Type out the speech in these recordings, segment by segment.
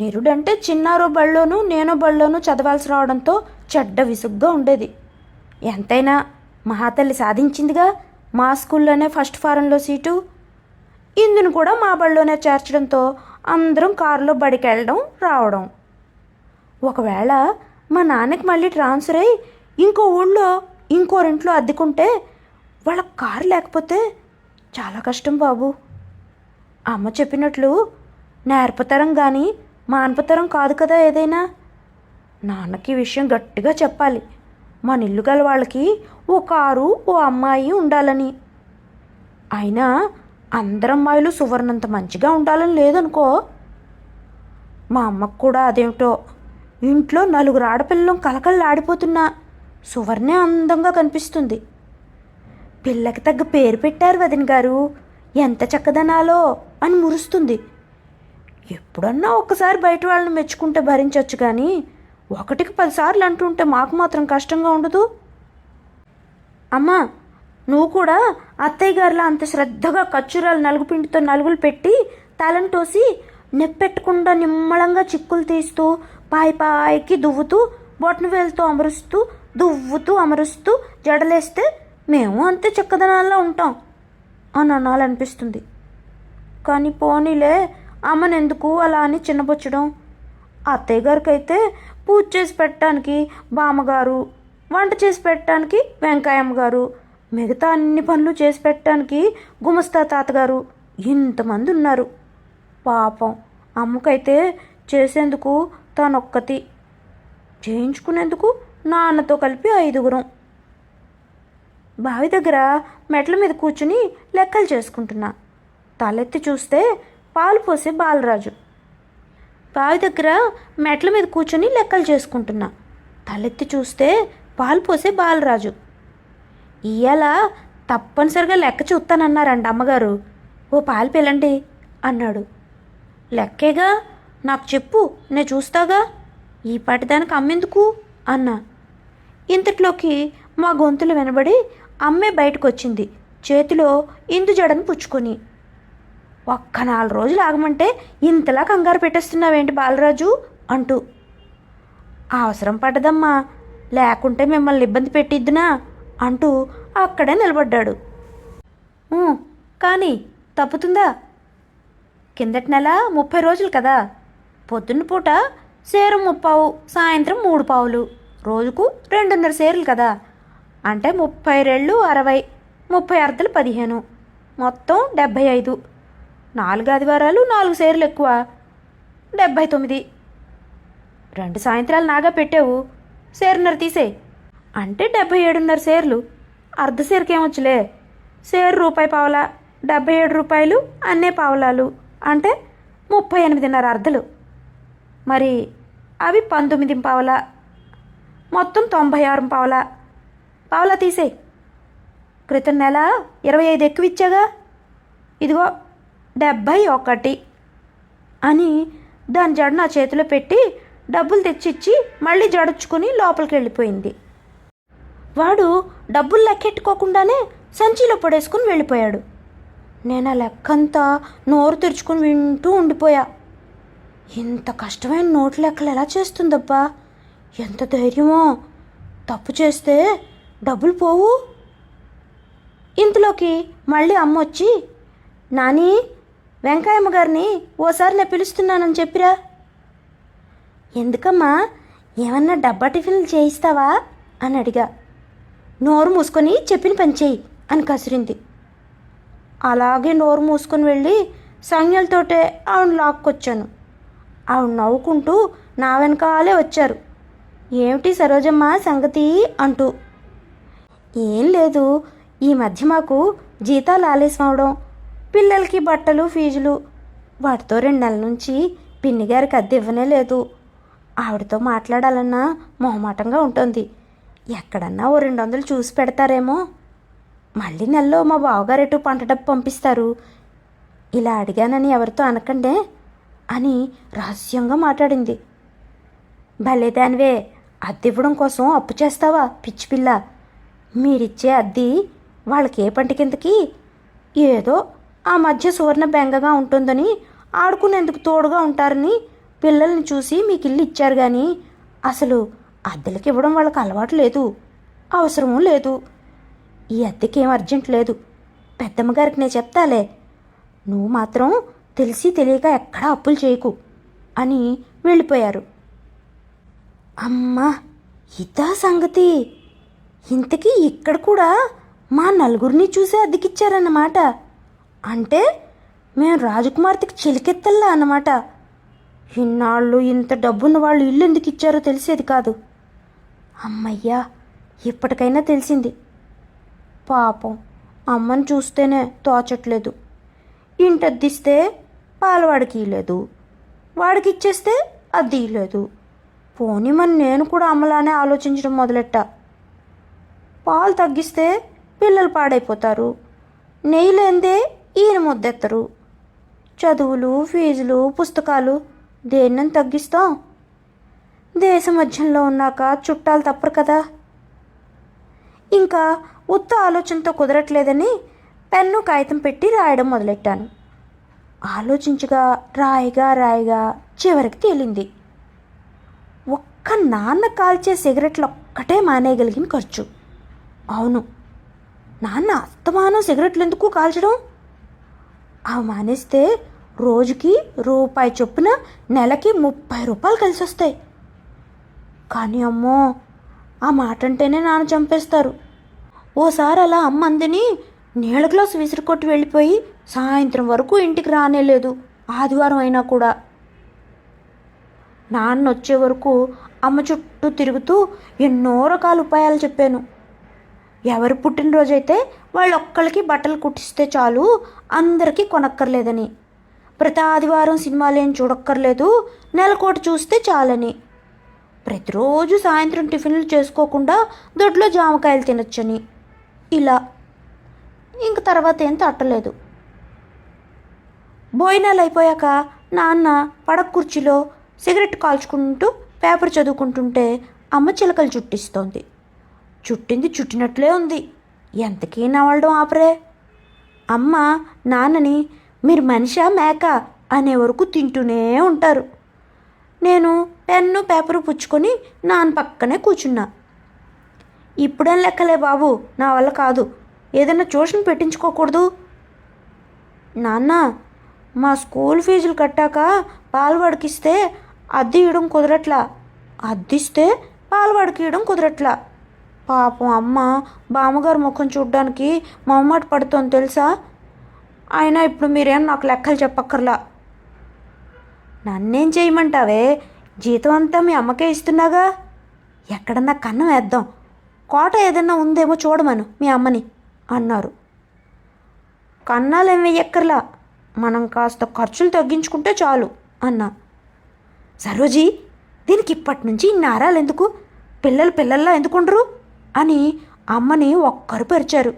నిరుడంటే చిన్నారో బళ్ళోనూ నేను బళ్ళోనూ చదవాల్సి రావడంతో చెడ్డ విసుగ్గా ఉండేది. ఎంతైనా మహాతల్లి సాధించిందిగా మా స్కూల్లోనే ఫస్ట్ ఫారంలో సీటు. ఇందును కూడా మా బళ్ళోనే చేర్చడంతో అందరం కారులో బడికి వెళ్ళడం రావడం. ఒకవేళ మా నాన్నకి మళ్ళీ ట్రాన్స్ఫర్ అయ్యి ఇంకో ఊళ్ళో ఇంకోరింట్లో అద్దెకుంటే వాళ్ళ కారు లేకపోతే చాలా కష్టం బాబు. అమ్మ చెప్పినట్లు నేర్పతరం కానీ మాన్పతరం కాదు కదా ఏదైనా? నాన్నకి విషయం గట్టిగా చెప్పాలి. మన ఇల్లు గల వాళ్ళకి ఓ కారు ఓ అమ్మాయి ఉండాలని. అయినా అందరు అమ్మాయిలు సువర్ణంత మంచిగా ఉండాలని లేదనుకో? మా అమ్మకు కూడా అదేమిటో? ఇంట్లో నలుగురు ఆడపిల్లలు కలకళ్ళాడిపోతున్నా సువర్ణే అందంగా కనిపిస్తుంది. పిల్లకి తగ్గ పేరు పెట్టారు వదిన గారు ఎంత చక్కదనాలో అని మురుస్తుంది. ఎప్పుడన్నా ఒక్కసారి బయట వాళ్ళని మెచ్చుకుంటే భరించవచ్చు కానీ ఒకటికి పదిసార్లు అంటుంటే మాకు మాత్రం కష్టంగా ఉండదు. అమ్మా నువ్వు కూడా అత్తయ్య గారిలా అంత శ్రద్ధగా ఖర్చురాలు నలుగుపిండితో నలుగులు పెట్టి తలంటోసి నెప్పెట్టకుండా నిమ్మళంగా చిక్కులు తీస్తూ పాయి పాయికి దువ్వుతూ బొట్నవేలుతో అమరుస్తూ దువ్వుతూ అమరుస్తూ జడలేస్తే మేము అంతే చక్కదనాల్లో ఉంటాం అని అనాలనిపిస్తుంది. కానీ పోనీలే అమ్మనెందుకు అలా అని చిన్నబుచ్చడం? అత్తయ్య గారికి అయితే పూజ చేసి పెట్టడానికి బామ్మగారు వంట చేసి పెట్టడానికి వెంకాయమ్మ గారు మిగతా అన్ని పనులు చేసి పెట్టడానికి గుమస్తా తాతగారు ఇంతమంది ఉన్నారు పాపం అమ్మకైతే చేసేందుకు తనొక్కతి చేయించుకునేందుకు నాన్నతో కలిపి ఐదుగురం. బావి దగ్గర మెట్ల మీద కూర్చుని లెక్కలు చేసుకుంటున్నా. తలెత్తి చూస్తే పాలు పోసే బాలరాజు. బావి దగ్గర మెట్ల మీద కూర్చొని లెక్కలు చేసుకుంటున్నా. తలెత్తి చూస్తే పాలు పోసే బాలరాజు. ఇయ్యాల తప్పనిసరిగా లెక్క చూస్తానన్నారండి అమ్మగారు. ఓ పాలు పిల్లండి అన్నాడు. లెక్కేగా? నాకు చెప్పు నేను చూస్తాగా? ఈ పాటిదానికి అమ్మేందుకు? అన్నా. ఇంతట్లోకి మా గొంతులు వినబడి అమ్మే బయటకు వచ్చింది చేతిలో ఇందు జడను పుచ్చుకొని. ఒక్క నాలుగు రోజులు ఆగమంటే ఇంతలా కంగారు పెట్టేస్తున్నావేంటి బాలరాజు? అంటూ. అవసరం పడ్డదమ్మా లేకుంటే మిమ్మల్ని ఇబ్బంది పెట్టిద్దునా? అంటూ అక్కడే నిలబడ్డాడు. కానీ తప్పుతుందా? కిందటి నెల ముప్పై రోజులు కదా. పొద్దున్న పూట సేరు ముప్పావు సాయంత్రం మూడు పావులు. రోజుకు రెండున్నర సేర్లు కదా. అంటే ముప్పై రెళ్ళు అరవై ముప్పై అర్ధలు పదిహేను. మొత్తం డెబ్భై ఐదు. నాలుగు ఆదివారాలు నాలుగు సేర్లు ఎక్కువ. డెబ్భై తొమ్మిది. రెండు సాయంత్రాలు నాగా పెట్టావు. సేరున్నర తీసే. అంటే డెబ్భై ఏడున్నర సేర్లు. అర్ధ సేరుకేమొచ్చులే. సేరు రూపాయి పావలా డెబ్భై ఏడు రూపాయలు అన్నే పావలాలు. అంటే ముప్పై ఎనిమిదిన్నర అర్ధలు. మరి అవి పంతొమ్మిది పావలా మొత్తం తొంభై ఆరు పావలా. పావలా తీసే. క్రితం నెల ఇరవై ఐదు ఎక్కువ ఇచ్చాగా ఇదిగో డెబ్భై ఒకటి అని దాని జడ నా చేతిలో పెట్టి డబ్బులు తెచ్చిచ్చి మళ్ళీ జడుచుకుని లోపలికి వెళ్ళిపోయింది. వాడు డబ్బులు లెక్కెట్టుకోకుండానే సంచిలో పడేసుకుని వెళ్ళిపోయాడు. నేను ఆ లెక్కంతా నోరు తెరుచుకుని వింటూ ఉండిపోయా. ఇంత కష్టమైన నోటు లెక్కలు ఎలా చేస్తుందబ్బా? ఎంత ధైర్యమో? తప్పు చేస్తే డబ్బులు పోవు. ఇంతలోకి మళ్ళీ అమ్మ వచ్చి నాని వెంకాయమ్మ గారిని ఓసారి నేను పిలుస్తున్నానని చెప్పిరా. ఎందుకమ్మా? ఏమన్నా డబ్బా టిఫిన్లు చేయిస్తావా? అని అడిగా. నోరు మూసుకొని చెప్పిన పని చేయి అని కసిరింది. అలాగే నోరు మూసుకొని వెళ్ళి సంజ్ఞలతోటే ఆవిడ లాక్కొచ్చాను. ఆవిడ నవ్వుకుంటూ నా వెనకాలే వచ్చారు. ఏమిటి సరోజమ్మ సంగతి అంటూ. ఏం లేదు ఈ మధ్య మాకు జీతాలు ఆలస్యం అవడం పిల్లలకి బట్టలు ఫీజులు. వాటితో రెండు నెలల నుంచి పిన్ని గారికి అద్దె ఇవ్వనే లేదు. ఆవిడతో మాట్లాడాలన్నా మొహమాటంగా ఉంటుంది. ఎక్కడన్నా ఓ రెండు వందలు చూసి పెడతారేమో. మళ్ళీ నెలలో మా బావగారు ఎటు పంట డబ్బు పంపిస్తారు? ఇలా అడిగానని ఎవరితో అనకండే అని రహస్యంగా మాట్లాడింది. భలే దానివే అద్దె ఇవ్వడం కోసం అప్పు చేస్తావా పిచ్చి పిల్ల? మీరిచ్చే అద్దె వాళ్ళకి ఏ పంట కిందకి? ఏదో ఆ మధ్య సువర్ణ బెంగగా ఉంటుందని ఆడుకునేందుకు తోడుగా ఉంటారని పిల్లల్ని చూసి మీకు ఇల్లు ఇచ్చారు కానీ అసలు అద్దెలకి ఇవ్వడం వాళ్ళకి అలవాటు లేదు అవసరమూ లేదు. ఈ అద్దెకి ఏం అర్జెంట్ లేదు. పెద్దమ్మ గారికి నేను చెప్తాలే. నువ్వు మాత్రం తెలిసి తెలియక ఎక్కడా అప్పులు చేయకు అని వెళ్ళిపోయారు. అమ్మా ఇదా సంగతి? ఇంతకీ ఇక్కడ కూడా మా నలుగురిని చూసే అద్దెకిచ్చారన్నమాట. అంటే మేము రాజకుమార్తెకి చిలికెత్తల్లా అన్నమాట. ఇన్నాళ్ళు ఇంత డబ్బున్న వాళ్ళు ఇల్లు ఎందుకు ఇచ్చారో తెలిసేది కాదు. అమ్మయ్యా ఇప్పటికైనా తెలిసింది. పాపం అమ్మని చూస్తేనే తోచట్లేదు. ఇంటద్దిస్తే పాలవాడికి ఇయ్యలేదు. వాడికి ఇచ్చేస్తే అది ఇయ్యలేదు. పోనీ మరి నేను కూడా అమ్మలానే ఆలోచించడం మొదలెట్టా. పాలు తగ్గిస్తే పిల్లలు పాడైపోతారు. నెయ్యి లేనిదే ఈయన ముద్దెత్తరు. చదువులు ఫీజులు పుస్తకాలు దేన్నని తగ్గిస్తాం? దేశ మధ్యంలో ఉన్నాక చుట్టాలు తప్పరు కదా. ఇంకా ఉత్త ఆలోచనతో కుదరట్లేదని పెన్ను కాగితం పెట్టి రాయడం మొదలెట్టాను. ఆలోచించగా రాయిగా రాయిగా చివరికి తేలింది. ఒక్క నాన్న కాల్చే సిగరెట్లు ఒక్కటే మానేయగలిగిన ఖర్చు. అవును నాన్న అస్తమానం సిగరెట్లు ఎందుకు కాల్చడం? అవి మానేస్తే రోజుకి రూపాయి చొప్పున నెలకి ముప్పై రూపాయలు కలిసి వస్తాయి కానీ అమ్మో ఆ మాట అంటేనే నాన్న చంపేస్తారు. ఓసారి అలా అమ్మ అందిని నీళ్ళ గ్లాసు విసిరికొట్టి వెళ్ళిపోయి సాయంత్రం వరకు ఇంటికి రానేలేదు ఆదివారం అయినా కూడా. నాన్న వచ్చే వరకు అమ్మ చుట్టూ తిరుగుతూ ఎన్నో రకాల ఉపాయాలు చెప్పాను. ఎవరి పుట్టినరోజైతే వాళ్ళు ఒక్కళ్ళకి బట్టలు కుట్టిస్తే చాలు అందరికీ కొనక్కర్లేదని. ప్రతి ఆదివారం సినిమాలు ఏం చూడక్కర్లేదు నెలకోటి చూస్తే చాలని. ప్రతిరోజు సాయంత్రం టిఫిన్లు చేసుకోకుండా దొడ్లో జామకాయలు తినొచ్చని. ఇలా. ఇంక తర్వాత ఏం తట్టలేదు. భోజనాలు అయిపోయాక నాన్న పడక కుర్చీలో సిగరెట్ కాల్చుకుంటూ పేపర్ చదువుకుంటుంటే అమ్మ చిలకలు చుట్టిస్తోంది. చుట్టింది చుట్టినట్లే ఉంది. ఎంతకీ నవలడం ఆపరే. అమ్మ నాన్నని మీరు మనిషా మేక అనే వరకు తింటూనే ఉంటారు. నేను పెన్ను పేపరు పుచ్చుకొని నాన్న పక్కనే కూర్చున్నా. ఇప్పుడేం లెక్కలే బాబు నా వల్ల కాదు. ఏదైనా ట్యూషన్ పెట్టించుకోకూడదు. నాన్న మా స్కూల్ ఫీజులు కట్టాక పాలు ఇస్తే అద్దె ఇవ్వడం కుదరట్లా. అద్దిస్తే పాల్వాడికి ఇవ్వడం కుదరట్లా. పాపం అమ్మ బామ్మగారు ముఖం చూడ్డానికి మొహమాట పడుతోంది తెలుసా? అయినా ఇప్పుడు మీరేం నాకు లెక్కలు చెప్పక్కర్లా. నన్నేం చేయమంటావే? జీతం అంతా మీ అమ్మకే ఇస్తున్నాగా? ఎక్కడన్నా కన్నం వేద్దాం. కోట ఏదన్నా ఉందేమో చూడమను మీ అమ్మని అన్నారు. కన్నాలేం వెయ్యక్కర్లా? మనం కాస్త ఖర్చులు తగ్గించుకుంటే చాలు అన్నా. సరోజీ దీనికి ఇప్పటి నుంచి ఇన్ని ఆరాలు ఎందుకు పిల్లలు పిల్లల్లా ఎందుకుండరు? అని అమ్మని ఒక్కరు పరిచారు.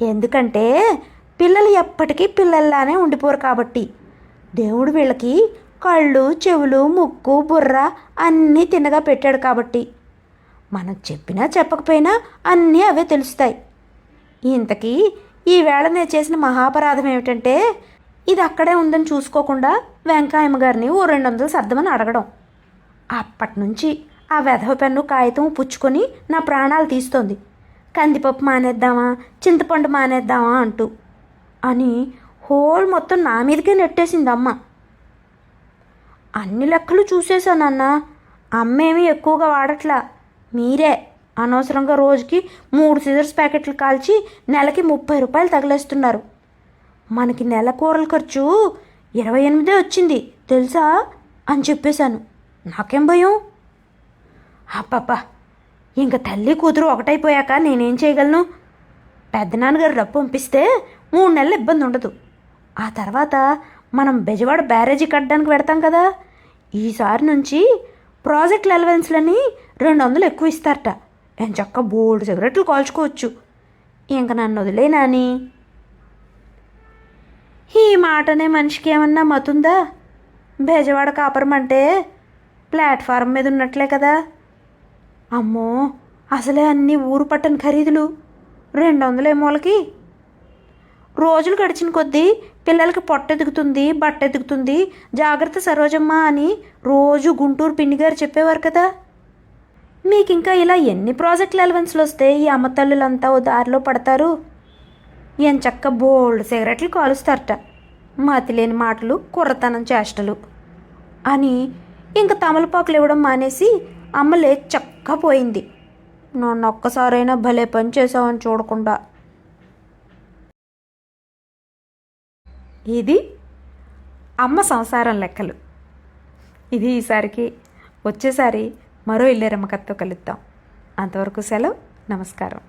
ఎందుకంటే పిల్లలు ఎప్పటికీ పిల్లల్లానే ఉండిపోరు కాబట్టి. దేవుడు వీళ్ళకి కళ్ళు చెవులు ముక్కు బుర్ర అన్నీ తిన్నగా పెట్టాడు కాబట్టి. మనం చెప్పినా చెప్పకపోయినా అన్నీ అవే తెలుస్తాయి. ఇంతకీ ఈవేళ నేను చేసిన మహాపరాధం ఏమిటంటే ఇది అక్కడే ఉందని చూసుకోకుండా వెంకాయమ్మ గారిని ఓ రెండు వందలు సర్దమని అడగడం. అప్పటి నుంచి ఆ వెధవ పెన్ను కాగితం పుచ్చుకొని నా ప్రాణాలు తీస్తోంది. కందిపప్పు మానేద్దామా? చింతపండు మానేద్దామా అంటూ. అని హోల్ మొత్తం నా మీదకే నెట్టేసింది అమ్మ అన్ని లెక్కలు చూసేశానన్న అమ్మేమీ ఎక్కువగా వాడట్లా. మీరే. అనవసరంగా రోజుకి మూడు సిజర్స్ ప్యాకెట్లు కాల్చి నెలకి ముప్పై రూపాయలు తగిలేస్తున్నారు. మనకి నెల కూరల ఖర్చు ఇరవై ఎనిమిదే వచ్చింది తెలుసా? అని చెప్పేశాను. నాకేం భయం? అబ్బబ్బా ఇంక తల్లి కూతురు ఒకటైపోయాక నేనేం చేయగలను? పెద్దనాన్నగారు డబ్బు పంపిస్తే మూడు నెలలు ఇబ్బంది ఉండదు. ఆ తర్వాత మనం బెజవాడ బ్యారేజీ కట్టడానికి పెడతాం కదా? ఈసారి నుంచి ప్రాజెక్ట్ అలవెన్స్లని రెండు వందలు ఎక్కువ ఇస్తారట. ఏం చక్క బోల్డ్ సిగరెట్లు కాల్చుకోవచ్చు. ఇంక నన్ను వదిలే నాని. ఈ మాటనే మనిషికి ఏమన్నా మతుందా? బెజవాడ కాపురం అంటే ప్లాట్ఫారం మీద ఉన్నట్లే కదా? అమ్మో అసలే అన్నీ ఊరు పట్టని ఖరీదులు. రెండు వందలే మూలకి రోజులు గడిచిన కొద్దీ పిల్లలకి పొట్ట ఎదుగుతుంది బట్ట ఎదుగుతుంది జాగ్రత్త సరోజమ్మ అని రోజు గుంటూరు పిండి గారు చెప్పేవారు కదా. మీకు ఇంకా ఇలా ఎన్ని ప్రాజెక్టుల అలవెన్స్లు వస్తే ఈ అమ్మతల్లులంతా ఓ దారిలో పడతారు? ఏం చక్క బోల్డ్ సిగరెట్లు కాలుస్తారట. మతి లేని మాటలు కుర్రతనం చేష్టలు అని ఇంక తమలపాకులు ఇవ్వడం మానేసి అమ్మ లేచి పోయింది. నన్ను ఒక్కసారైనా భలే పని చేసావని చూడకుండా. ఇది అమ్మ సంసారం లెక్కలు. ఇది ఈసారికి వచ్చేసారి మరో ఇల్లేరమ్మ కథతో కలుద్దాం. అంతవరకు సెలవు నమస్కారం.